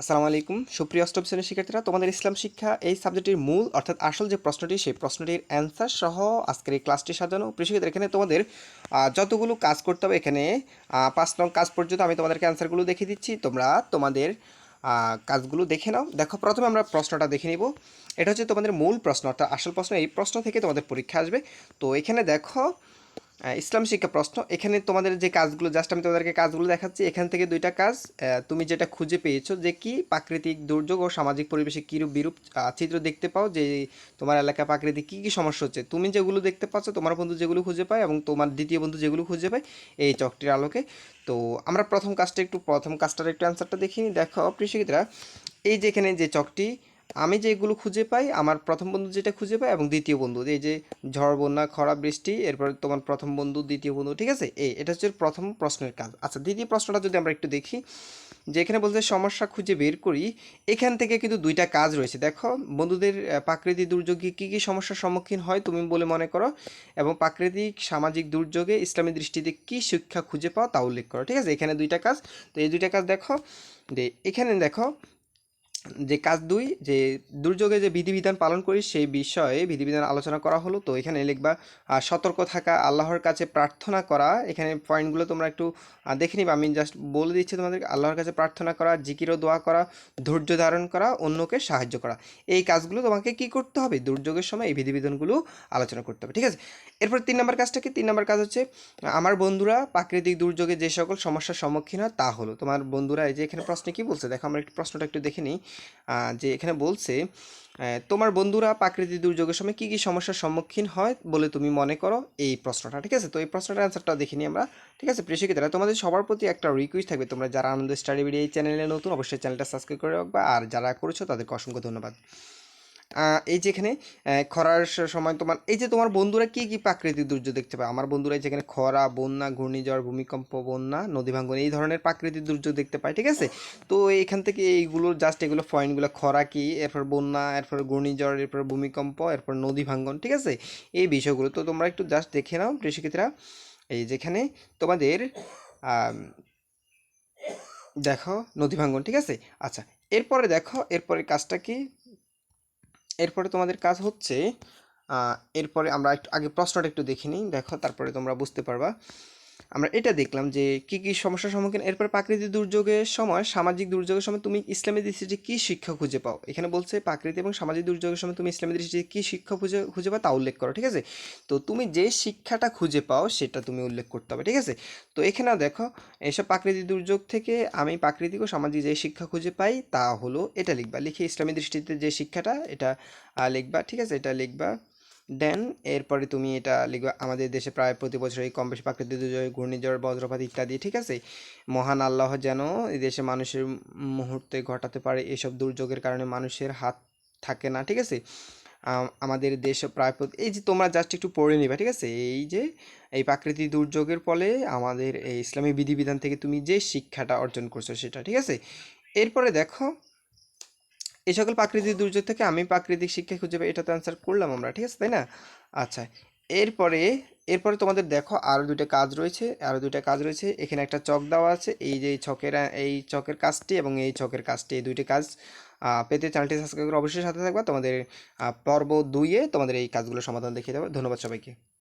আসসালামু আলাইকুম। সুপ্রিয় অষ্টম শ্রেণির শিক্ষার্থীরা, তোমাদের ইসলাম শিক্ষা এই সাবজেক্টের মূল, অর্থাৎ আসল যে প্রশ্নটি, সেই প্রশ্নটির অ্যান্সার সহ আজকের এই ক্লাসটি সাজানো। প্রিয় এখানে তোমাদের যতগুলো কাজ করতে হবে এখানে পাঁচ নং কাজ পর্যন্ত আমি তোমাদেরকে অ্যান্সারগুলো দেখিয়ে দিচ্ছি। তোমরা তোমাদের কাজগুলো দেখে নাও। দেখো, প্রথমে আমরা প্রশ্নটা দেখে নিব। এটা হচ্ছে তোমাদের মূল প্রশ্ন, অর্থাৎ আসল প্রশ্ন। এই প্রশ্ন থেকে তোমাদের পরীক্ষা আসবে। তো এখানে দেখো ইসলাম শিক্ষা প্রশ্ন। এখানে তোমাদের যে কাজগুলো জাস্ট আমি তোমাদেরকে কাজগুলো দেখাচ্ছি, এখান থেকে দুইটা কাজ তুমি যেটা খুঁজে পেয়েছ যে কি প্রাকৃতিক দুর্যোগ ও সামাজিক পরিবেশে কীরূপ বিরূপ চিত্র দেখতে পাও যে তোমার এলাকায় প্রাকৃতিক কী কী সমস্যা হচ্ছে। তুমি যেগুলো দেখতে পাচ্ছ, তোমার বন্ধু যেগুলো খুঁজে পায় এবং তোমার দ্বিতীয় বন্ধু যেগুলো খুঁজে পায়, এই চকটির আলোকে। তো আমরা প্রথম কাজটা একটু, প্রথম কাজটার একটু অ্যান্সারটা দেখিনি। দেখো প্রিয়শিক্ষিতরা এই যে এখানে যে চকটি আমি যেগুলো খুঁজে পাই, আমার প্রথম বন্ধু যেটা খুঁজে পাই এবং দ্বিতীয় বন্ধু। এই যে ঝড়, বন্যা, খরা, বৃষ্টি, এরপর তোমার প্রথম বন্ধু, দ্বিতীয় বন্ধু, ঠিক আছে? এই এটা হচ্ছে প্রথম প্রশ্নের কাজ। আচ্ছা দ্বিতীয় প্রশ্নটা যদি আমরা একটু দেখি যে এখানে বলছে সমস্যা খুঁজে বের করি, এখান থেকে কিন্তু দুইটা কাজ রয়েছে। দেখো, বন্ধুদের প্রাকৃতিক দুর্যোগে কী কী সমস্যার সম্মুখীন হয় তুমি বলে মনে করো, এবং প্রাকৃতিক, সামাজিক দুর্যোগে ইসলামী দৃষ্টিতে কী শিক্ষা খুঁজে পাও তা উল্লেখ করো, ঠিক আছে? এখানে দুইটা কাজ। তো এই দুইটা কাজ দেখো, যে এখানে দেখো যে কাজ দুই, যে দুর্যোগে যে বিধিবিধান পালন করি সেই বিষয়ে বিধিবিধান আলোচনা করা হলো। তো এখানে লিখবা সতর্ক থাকা, আল্লাহর কাছে প্রার্থনা করা। এখানে পয়েন্টগুলো তোমরা একটু দেখে নিবা। আমি জাস্ট বলে দিচ্ছি তোমাদের আল্লাহর কাছে প্রার্থনা করা, জিকির ও দোয়া করা, ধৈর্য ধারণ করা, অন্যকে সাহায্য করা। এই কাজগুলো তোমাকে কি করতে হবে? দুর্যোগের সময় এই বিধিবিধানগুলো আলোচনা করতে হবে, ঠিক আছে? এরপর তিন নম্বর কাজটা কি? তিন নম্বর কাজ হচ্ছে, আমার বন্ধুরা প্রাকৃতিক দুর্যোগে যে সকল সমস্যার সম্মুখীন হয় তা হলো। তোমার বন্ধুরা এই যে এখানে প্রশ্নে কি বলছে? দেখো, আমরা একটু প্রশ্নটা একটু দেখে নিই। যে এখানে বলছে তোমার বন্ধুরা প্রাকৃতিক দুর্যোগের সময় কী কী সমস্যার সম্মুখীন হয় বলে তুমি মনে করো? এই প্রশ্নটা, ঠিক আছে? তো এই প্রশ্নটার অ্যান্সারটা দেখিনি আমরা, ঠিক আছে? প্রিয় শিক্ষিতারা তোমাদের সবার প্রতি একটা রিকোয়েস্ট থাকবে। তোমরা যারা আনন্দ স্টাডি ভিডিও এই চ্যানেলে নতুন, অবশ্যই চ্যানেলটা সাবস্ক্রাইব করে রাখবা। আর যারা করেছ, তাদেরকে অসংখ্য ধন্যবাদ। এই যে এখানে খরার সময় তোমার, এই যে তোমার বন্ধুরা কি কি প্রাকৃতিক দুর্যোগ দেখতে পায়? আমার বন্ধুরা যেখানে খরা, বন্যা, ঘূর্ণিঝড়, ভূমিকম্প, বন্যা, নদী ভাঙ্গন এই ধরনের প্রাকৃতিক দুর্যোগ দেখতে পায়, ঠিক আছে? তো এখান থেকে এইগুলো জাস্ট এগুলো পয়েন্টগুলো, খরা কি, এরপর বন্যা, এরপর ঘূর্ণিঝড়, এরপর ভূমিকম্প, এরপর নদী ভাঙ্গন ঠিক আছে? এই বিষয়গুলো, তো তোমরা একটু জাস্ট দেখে নাও প্রিয় শিক্ষিতরা এই যেখানে তোমাদের দেখো, নদী ভাঙ্গন ঠিক আছে? আচ্ছা এরপরে দেখো এরপরে কাজটা কি? এরপরে তোমাদের কাজ হচ্ছে এরপরে আমরা একটু, আগে প্রশ্নটা একটু দেখে নিই। দেখো, তারপরে তোমরা বুঝতে পারবা। আমরা এটা দেখলাম যে কি কি সমস্যার সম্মুখীন, এরপর প্রাকৃতিক দুর্যোগের সময়, সামাজিক দুর্যোগের সময় তুমি ইসলামী দৃষ্টিতে কি শিক্ষা খুঁজে পাও? এখানে বলছে প্রাকৃতিক এবং সামাজিক দুর্যোগের সময় তুমি ইসলামী দৃষ্টিতে কি শিক্ষা খুঁজে খুঁজে পাও তা উল্লেখ করো, ঠিক আছে? তো তুমি যে শিক্ষাটা খুঁজে পাও সেটা তুমি উল্লেখ করতে হবে, ঠিক আছে? তো এখানে দেখো, এসব প্রাকৃতিক দুর্যোগ থেকে আমি প্রাকৃতিক ও সামাজিক যে শিক্ষা খুঁজে পাই তা হলো এটা লিখবা, লিখে ইসলামী দৃষ্টিতে যে শিক্ষাটা, এটা লিখবা, ঠিক আছে? এটা লিখবা দেন, এরপরে তুমি এটা লিখবা, আমাদের দেশে প্রায় প্রতি বছরই কম বেশি প্রাকৃতিক দুর্যোগ, ঘূর্ণিঝড়, বজ্রপাত ইত্যাদি, ঠিক আছে? মহান আল্লাহ যেন এই দেশে মানুষের মুহূর্তে ঘটাতে পারে এসব দুর্যোগের কারণে মানুষের হাত থাকে না, ঠিক আছে? আমাদের দেশ প্রায় এই যে তোমরা জাস্ট একটু পড়ে নিবে, ঠিক আছে? এই যে, এই প্রাকৃতিক দুর্যোগের ফলে আমাদের এই ইসলামী বিধিবিধান থেকে তুমি যে শিক্ষাটা অর্জন করছ সেটা, ঠিক আছে? এরপরে দেখো এই সকল প্রাকৃতিক দুর্যোগ থেকে আমি প্রাকৃতিক শিক্ষা খুঁজে পাই এটা তো অ্যান্সার করলাম আমরা, ঠিক আছে, তাই না? আচ্ছা এরপরে এরপরে তোমাদের দেখো আরও দুইটা কাজ রয়েছে আরও দুইটা কাজ রয়েছে, এখানে একটা চক দেওয়া আছে, এই যে ছকের এই চকের কাজটি এবং এই চকের কাজটি, এই দুইটি কাজ পেতে চ্যানেলটি সাবস্ক্রাইব করে অবশ্যই সাথে থাকবা, তোমাদের পর্ব দুইয়ে তোমাদের এই কাজগুলো সমাধান দেখিয়ে দেবো, ধন্যবাদ সবাইকে।